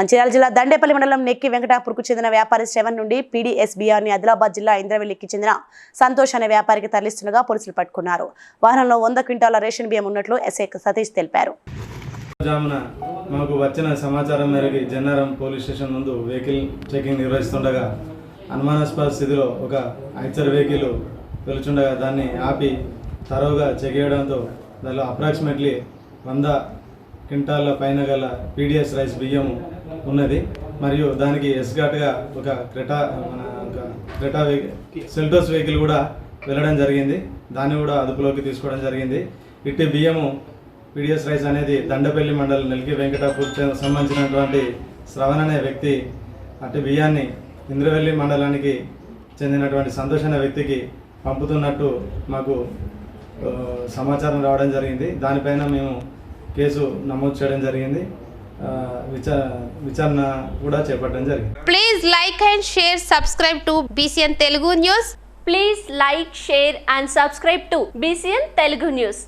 మంచిర్యాల జిల్లా దండేపల్లి మండలం నెక్కి వెంకటాపూర్కు చెందిన వ్యాపారి శ్రవణ్ నుండి పీడీఎస్బీఆర్ని ఆదిలాబాద్ జిల్లా ఇంద్రవెల్లికి చెందిన సంతోష్ అనే వ్యాపారికి తరలిస్తుండగా పోలీసులు పట్టుకున్నారు. వాహనంలో వంద క్వింటాల రేషన్ బియ్యం ఉన్నట్లు ఎస్ఐ సతీష్ తెలిపారు. మాకు వచ్చిన సమాచారం మేరకు జన్నారం పోలీస్ స్టేషన్ ముందు వెహికల్ చెకింగ్ నిర్వహిస్తుండగా అనుమానాస్పద స్థితిలో ఒక ఐచర్ వెహికల్ వెలుచుండగా దాన్ని ఆపి తరోగా చెక్ చేయడంతో దానిలో అప్రాక్సిమేట్లీ వంద క్వింటాళ్ళ పైన గల పీడిఎస్ రైస్ బియ్యం ఉన్నది. మరియు దానికి ఎస్గాట్గా ఒక క్రెటా మన ఒక క్రెటా వెహికల్ సెల్టోస్ వెహికల్ కూడా వెళ్ళడం జరిగింది. దాన్ని కూడా అదుపులోకి తీసుకోవడం జరిగింది. ఇట్టి బియ్యము పీడిఎస్ రైస్ అనేది దండపల్లి మండలం నెల్కి వెంకటాపూర్ సంబంధించినటువంటి శ్రవణ్ అనే వ్యక్తి అటు బియ్యాన్ని ఇంద్రవెల్లి మండలానికి చెందినటువంటి సంతోష్ అనే వ్యక్తికి పంపుతున్నట్టు మాకు సమాచారం రావడం జరిగింది. దానిపైన మేము కేసు నమోదు చేయడం జరిగింది. విచారణ కూడా చేపట్టడం జరిగింది. Please like and share subscribe to BCN Telugu news please like share and subscribe to BCN Telugu news